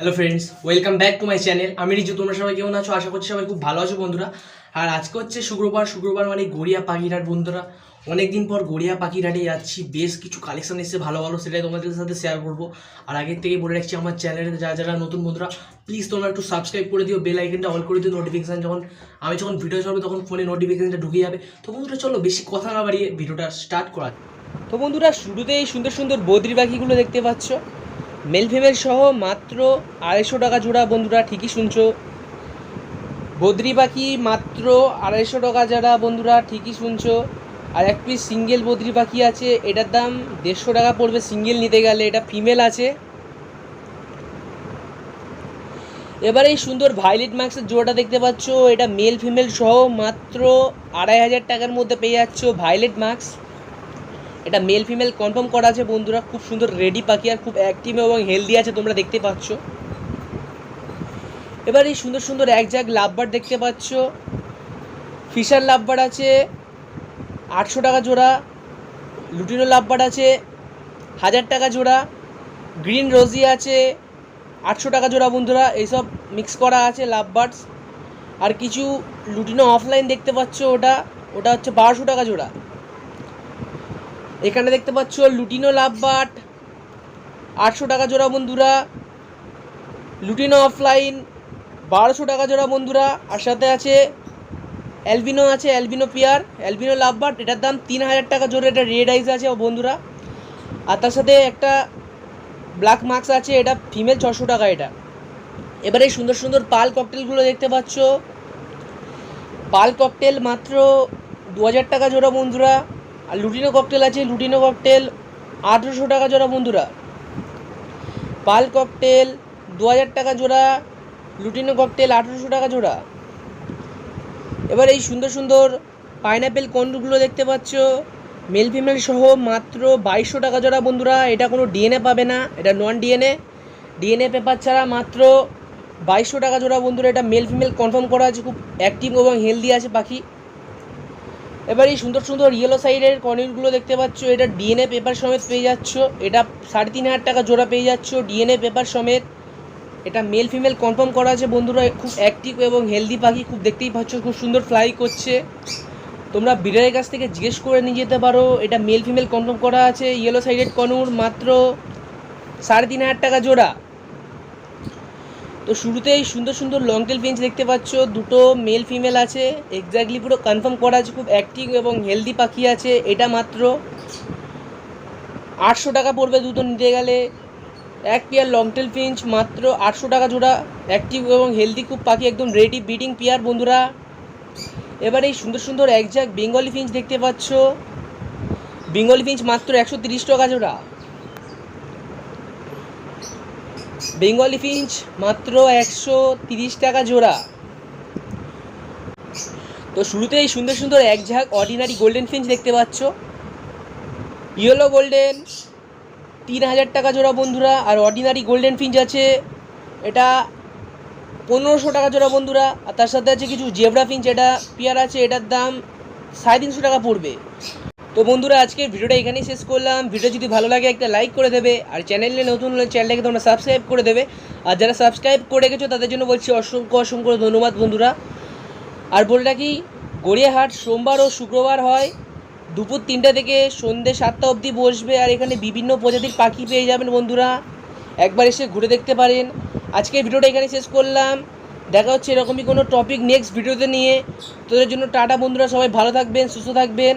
Hello friends welcome back to my channel আমি রিজু, তোমরা সবাই কেমন আছো? আশা করছি সবাই খুব ভালো আছো বন্ধুরা। আর আজকে হচ্ছে শুক্রবার শুক্রবার মানে গড়িয়া পাখিরহাট বন্ধুরা। অনেকদিন পর গড়িয়া পাখিরহাটে যাচ্ছি। বেশ কিছু কালেকশন এসেছে, ভালো ভালো, সেটাই তোমাদের সাথে শেয়ার করব। আর আগের থেকেই বলে রাখছি, আমার চ্যানেলে যারা যারা নতুন বন্ধুরা প্লিজ তোমরা একটু সাবস্ক্রাইব করে দিও বেল আইকনটা অল করে দিও নোটিফিকেশান যখন আমি যখন ভিডিও ছাড়বো, তখন ফোনে নোটিফিকেশানটা ঢুকে যাবে। তো বন্ধুরা, চলো বেশি কথা না বাড়িয়ে ভিডিওটা স্টার্ট করা তো বন্ধুরা, শুরুতেই সুন্দর সুন্দর বদ্রি পাখিগুলো দেখতে পাচ্ছ। মেল ফিমেল সহ মাত্র আড়াইশো টাকা জোড়া, বন্ধুরা, ঠিকই শুনছো। বদ্রি পাখি মাত্র আড়াইশো টাকা যারা বন্ধুরা, ঠিকই শুনছো। আর এক পিস সিঙ্গেল বদ্রি পাখি আছে, এটার দাম দেড়শো টাকা পড়বে সিঙ্গেল নিতে গেলে, এটা ফিমেল আছে। এবার এই সুন্দর ভাইলেট মার্কসের জোড়াটা দেখতে পাচ্ছ, এটা মেল ফিমেল সহ মাত্র আড়াই হাজার টাকার মধ্যে পেয়ে যাচ্ছ ভাইলেট মার্কস এটা মেল ফিমেল কনফার্ম করা আছে বন্ধুরা। খুব সুন্দর রেডি পাখি আর খুব অ্যাক্টিভ এবং হেলদি আছে, তোমরা দেখতে পাচ্ছ। এবার এই সুন্দর সুন্দর এক জাগ লাভবার দেখতে পাচ্ছ। ফিশার লাভবার আছে, আটশো টাকা জোড়া। লুটিনো লাভবার আছে, হাজার টাকা জোড়া। গ্রিন রোজি আছে, আটশো টাকা জোড়া বন্ধুরা। এইসব মিক্স করা আছে লাভবার্ডস। আর কিছু লুটিনো অফলাইন দেখতে পাচ্ছ ওটা। ওটা হচ্ছে বারোশো টাকা জোড়া। এখানে দেখতে পাচ্ছ লুটিনো লাভবাট আটশো টাকা জোড়া বন্ধুরা, লুটিনো অফলাইন বারোশো টাকা জোড়া বন্ধুরা, আর সাথে আছে অ্যালবিনো আছে অ্যালবিনো পিয়ার অ্যালবিনো লাভবাট এটার দাম তিন হাজার টাকা জোড়া, এটা রেড আইস আছে ও বন্ধুরা। আর তার সাথে একটা ব্ল্যাক মার্কস আছে, এটা ফিমেল ছশো টাকা এটা। এবারে সুন্দর সুন্দর পাল ককটেলগুলো দেখতে পাচ্ছ। পাল ককটেল মাত্র দু হাজার টাকা জোড়া বন্ধুরা। আর লুটিনো ককটেল আছে, লুটিনো ককটেল আঠেরোশো টাকা জোড়া বন্ধুরা। পাল ককটেল দু হাজার টাকা জোড়া, লুটিনো ককটেল আঠেরোশো টাকা জোড়া। এবার এই সুন্দর সুন্দর পাইনাপেল কন্ডগুলো দেখতে পাচ্ছ। মেল ফিমেল সহ মাত্র বাইশশো টাকা জোড়া বন্ধুরা, এটা কোনো ডিএনএ পাবে না, এটা নন ডিএনএ ডিএনএ পেপার ছাড়া মাত্র বাইশশো টাকা জোড়া বন্ধুরা, এটা মেল ফিমেল কনফার্ম করা আছে, খুব অ্যাক্টিভ এবং হেলদি আছে পাখি। এবার এই সুন্দর সুন্দর ইয়েলো সাইডের কর্নিরগুলো দেখতে পাচ্ছ, এটা ডিএনএ পেপার সমেত পেয়ে যাচ্ছ, এটা সাড়ে তিন হাজার টাকা জোড়া পেয়ে যাচ্ছ ডিএনএ পেপার সমেত। এটা মেল ফিমেল কনফার্ম করা আছে বন্ধুরা, খুব অ্যাক্টিভ এবং হেলদি পাখি, খুব দেখতেই পাচ্ছ, খুব সুন্দর ফ্লাই করছে। তোমরা বিড়ালের কাছ থেকে জিজ্ঞেস করে নিয়ে যেতে পারো, এটা মেল ফিমেল কনফার্ম করা আছে ইয়েলো সাইডেড কনুর মাত্র সাড়ে তিন হাজার টাকা জোড়া। তো শুরুতেই সুন্দর সুন্দর লং টেল বেঞ্চ দেখতে পাচ্ছ, দুটো মেল ফিমেল আছে এক্স্যাক্টলি পুরো কনফার্ম করা আছে, খুব অ্যাক্টিভ এবং হেলদি পাখি আছে, এটা মাত্র আটশো টাকা পড়বে দুটো নিতে গেলে। এক পেয়ার লং টেল ফিঞ্চ মাত্র আটশো টাকা জোড়া অ্যাক্টিভ এবং হেলদি খুব পাখি, একদম রেডি বিডিং পেয়ার বন্ধুরা। এবার এই সুন্দর সুন্দর এক ঝাঁক বেঙ্গলি ফিঞ্চ দেখতে পাচ্ছ। বেঙ্গলি ফিঞ্চ মাত্র একশো তিরিশ টাকা জোড়া। বেঙ্গলি ফিঞ্চ, মাত্র একশো তিরিশ টাকা জোড়া। তো শুরুতেই সুন্দর সুন্দর এক ঝাঁক অর্ডিনারি গোল্ডেন ফিঞ্চ দেখতে পাচ্ছ। ইয়েলো গোল্ডেন তিন হাজার টাকা জোড়া বন্ধুরা, আর অর্ডিনারি গোল্ডেন ফিঞ্চ আছে, এটা পনেরোশো টাকা জোড়া বন্ধুরা, আর তার সাথে আছে কিছু জেব্রা ফিঞ্চ এটা পেয়ার আছে, এটার দাম সাড়ে তিনশো টাকা পড়বে। তো বন্ধুরা আজকে ভিডিওটা এখানেই শেষ করলাম। ভিডিও যদি ভালো লাগে, একটা লাইক করে দেবে। আর চ্যানেলে নতুন হলে চ্যানেলটাকে তোমরা সাবস্ক্রাইব করে দেবে। আর যারা সাবস্ক্রাইব করে গেছো তাদের জন্য বলছি অসংখ্য অসংখ্য ধন্যবাদ বন্ধুরা। আর বলে রাখি, গড়িয়াহাট সোমবার ও শুক্রবার হয়। দুপুর তিনটা থেকে সন্ধ্যে সাতটা অবধি বসবে। আর এখানে বিভিন্ন প্রজাতির পাখি পেয়ে যাবেন বন্ধুরা। একবার এসে ঘুরে দেখতে পারেন। আজকে ভিডিওটা এখানে শেষ করলাম। দেখা হচ্ছে এরকমই কোনো টপিক নেক্সট ভিডিওতে নিয়ে। তোদের জন্য টাটা বন্ধুরা, সবাই ভালো থাকবেন, সুস্থ থাকবেন।